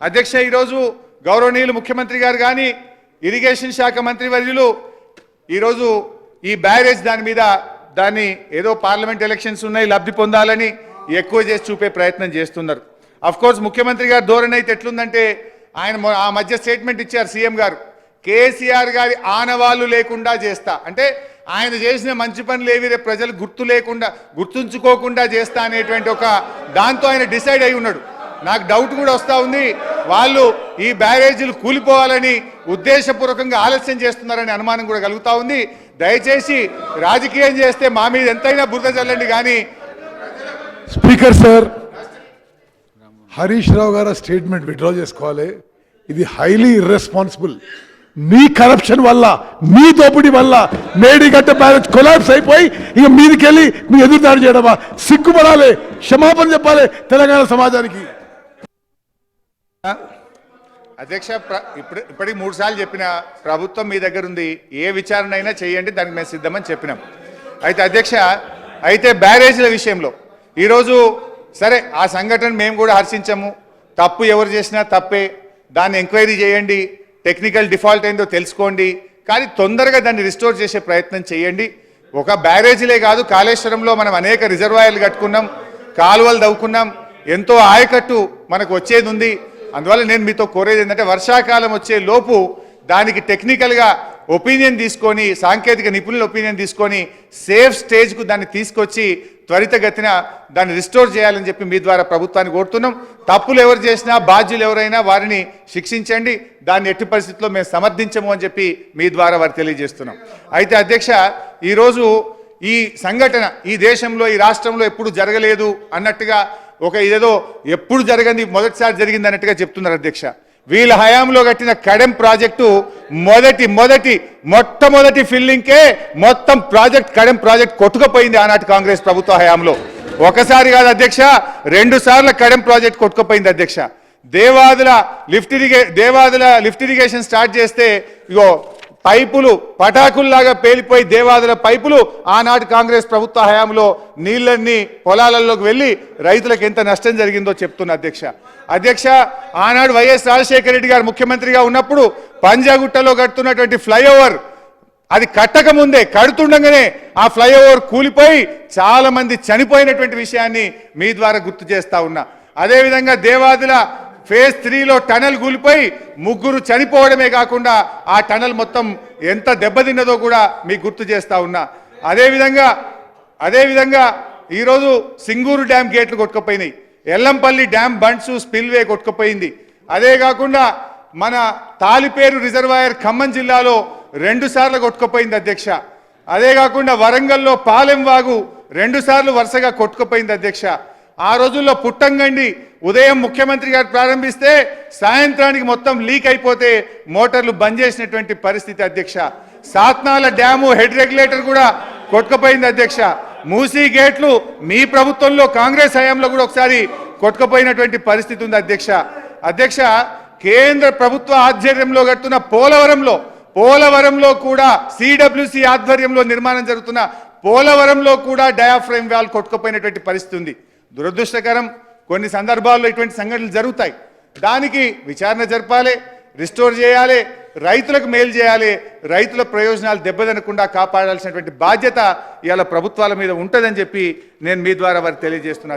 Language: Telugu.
అధ్యక్ష ఈరోజు గౌరవనీయులు ముఖ్యమంత్రి గారు కానీ ఇరిగేషన్ శాఖ మంత్రి వర్యులు ఈరోజు ఈ బ్యారేజ్ దాని మీద దాన్ని ఏదో పార్లమెంట్ ఎలక్షన్స్ ఉన్నాయి లబ్ధి పొందాలని ఎక్కువ చేసి చూపే ప్రయత్నం చేస్తున్నారు. అఫ్కోర్స్ ముఖ్యమంత్రి గారు ధోరణి అయితే ఎట్లుందంటే ఆయన ఆ మధ్య స్టేట్మెంట్ ఇచ్చారు సీఎం గారు. కేసీఆర్ గారి ఆనవాళ్ళు లేకుండా చేస్తా. అంటే ఆయన చేసిన మంచి పనులు ఏవి రేపు ప్రజలు గుర్తు లేకుండా గుర్తుంచుకోకుండా చేస్తా అనేటువంటి ఒక దాంతో ఆయన డిసైడ్ అయి ఉన్నాడు. నాకు డౌట్ కూడా వస్తూ ఉంది. వాళ్ళు ఈ బ్యారేజీలు కూలిపోవాలని ఉద్దేశపూర్వకంగా ఆలస్యం చేస్తున్నారని అనుమానం కూడా కలుగుతూ ఉంది. దయచేసి రాజకీయం చేస్తే మా మీద ఎంతైనా బురద చల్లండి కానీ స్పీకర్ సార్ హరీష్ రావు గారు స్టేట్మెంట్ విత్డ్రా చేసుకోవాలి. ఇది హైలీ ఇర్రెస్పాన్సిబుల్ మీ కరప్షన్ వల్ల మీ దోపిడీ వల్ల మేడిగడ్డ బ్యాలెన్స్ కొలాప్స్ అయిపోయి ఇక మీదికెళ్ళి మీ ఎదురుదాడి చేయడమా? సిగ్గుపడాలి క్షమాపణ చెప్పాలి తెలంగాణ సమాజానికి. అధ్యక్ష ప్ర- ఇప్పుడు ఇప్పటికి మూడు సార్లు చెప్పిన ప్రభుత్వం మీ దగ్గర ఉంది. ఏ విచారణ అయినా చేయండి దానికి మేము సిద్ధమని చెప్పినాం. అయితే అధ్యక్ష అయితే బ్యారేజీల విషయంలో ఈరోజు సరే ఆ సంఘటన మేము కూడా హర్షించము. తప్పు ఎవరు చేసినా తప్పే. దాన్ని ఎంక్వైరీ చేయండి. టెక్నికల్ డిఫాల్ట్ అయిందో తెలుసుకోండి. కానీ తొందరగా దాన్ని రిస్టోర్ చేసే ప్రయత్నం చేయండి. ఒక బ్యారేజీలే కాదు కాళేశ్వరంలో మనం అనేక రిజర్వాయర్లు కట్టుకున్నాం. కాలువలు దవ్వుకున్నాం ఎంతో ఆయకట్టు మనకు వచ్చేది ఉంది అందువల్ల నేను మీతో కోరేది ఏంటంటే వర్షాకాలం వచ్చే లోపు దానికి టెక్నికల్గా ఒపీనియన్ తీసుకొని సాంకేతిక నిపుణుల ఒపీనియన్ తీసుకొని సేఫ్ స్టేజ్కు దాన్ని తీసుకొచ్చి త్వరితగతిన దాన్ని రిస్టోర్ చేయాలని చెప్పి మీ ద్వారా ప్రభుత్వాన్ని కోరుతున్నాం. తప్పులు ఎవరు చేసినా బాధ్యులు ఎవరైనా వారిని శిక్షించండి. దాన్ని ఎట్టి పరిస్థితుల్లో మేము సమర్థించము అని చెప్పి మీ ద్వారా వారు తెలియజేస్తున్నాం. అయితే అధ్యక్ష ఈరోజు ఈ సంఘటన ఈ దేశంలో ఈ రాష్ట్రంలో ఎప్పుడు జరగలేదు అన్నట్టుగా ఒక ఇదేదో ఎప్పుడు జరగంది మొదటిసారి జరిగింది అన్నట్టుగా చెప్తున్నారు అధ్యక్ష. వీళ్ళ హయాంలో కట్టిన కడెం ప్రాజెక్టు మొదటి మొదటి మొట్టమొదటి ఫిల్లింగ్కే మొత్తం ప్రాజెక్ట్ కడెం ప్రాజెక్ట్ కొట్టుకుపోయింది ఆనాటి కాంగ్రెస్ ప్రభుత్వ హయాంలో. ఒకసారి కాదు అధ్యక్ష రెండు సార్లు కడెం ప్రాజెక్ట్ కొట్టుకుపోయింది అధ్యక్ష. దేవాదుల లిఫ్ట్ ఇరిగే దేవాదుల లిఫ్ట్ ఇరిగేషన్ స్టార్ట్ చేస్తే ఇగో పైపులు పటాకుల్లాగా పేలిపోయి దేవాదుల పైపులు ఆనాటి కాంగ్రెస్ ప్రభుత్వ హయాంలో నీళ్ళన్నీ పొలాలలోకి వెళ్ళి రైతులకు ఎంత నష్టం జరిగిందో చెప్తున్న అధ్యక్ష. అధ్యక్ష ఆనాడు వైఎస్ రాజశేఖర రెడ్డి గారు ముఖ్యమంత్రిగా ఉన్నప్పుడు పంజాగుట్టలో కడుతున్నటువంటి ఫ్లైఓవర్ అది కట్టక ముందే కడుతుండగానే ఆ ఫ్లైఓవర్ కూలిపోయి చాలా మంది చనిపోయినటువంటి విషయాన్ని మీ ద్వారా గుర్తు చేస్తా ఉన్నా. అదేవిధంగా దేవాదుల ఫేజ్ త్రీలో టనల్ కూలిపోయి ముగ్గురు చనిపోవడమే కాకుండా ఆ టనల్ మొత్తం ఎంత దెబ్బతిన్నదో కూడా మీకు గుర్తు చేస్తా ఉన్నా. అదేవిధంగా అదేవిధంగా ఈరోజు సింగూరు డ్యామ్ గేట్లు కొట్టుకుపోయినాయి. ఎల్లంపల్లి డ్యామ్ బండ్స్ స్పిల్వే కొట్టుకుపోయింది. అదే కాకుండా మన తాలిపేరు రిజర్వాయర్ ఖమ్మం జిల్లాలో రెండు సార్లు కొట్టుకుపోయింది అధ్యక్ష. అదే కాకుండా వరంగల్లో పాలెం వాగు రెండు సార్లు వరుసగా కొట్టుకుపోయింది అధ్యక్ష. ఆ రోజుల్లో పుట్టంగండి ఉదయం ముఖ్యమంత్రి గారు ప్రారంభిస్తే సాయంత్రానికి మొత్తం లీక్ అయిపోతే మోటార్లు బంద్ చేసినటువంటి పరిస్థితి అధ్యక్ష. సాత్నాల డ్యాము హెడ్ రెగ్యులేటర్ కూడా కొట్టుకుపోయింది అధ్యక్ష. మూసీ గేట్లు మీ ప్రభుత్వంలో కాంగ్రెస్ హయాంలో కూడా ఒకసారి కొట్టుకుపోయినటువంటి పరిస్థితి ఉంది అధ్యక్ష. అధ్యక్ష కేంద్ర ప్రభుత్వ ఆధ్వర్యంలో కడుతున్న పోలవరంలో పోలవరంలో కూడా సిడబ్ల్యూసి ఆధ్వర్యంలో నిర్మాణం జరుగుతున్న పోలవరంలో కూడా డయాఫ్రేమ్ వాల్ కొట్టుకుపోయినటువంటి పరిస్థితి ఉంది. దురదృష్టకరం కొన్ని సందర్భాల్లో ఇటువంటి సంఘటనలు జరుగుతాయి. దానికి విచారణ జరపాలి రిస్టోర్ చేయాలి రైతులకు మేలు చేయాలి రైతుల ప్రయోజనాలు దెబ్బతినకుండా కాపాడాల్సినటువంటి బాధ్యత ఇవాళ ప్రభుత్వాల మీద ఉంటుందని చెప్పి నేను మీ ద్వారా వారికి తెలియజేస్తున్నాను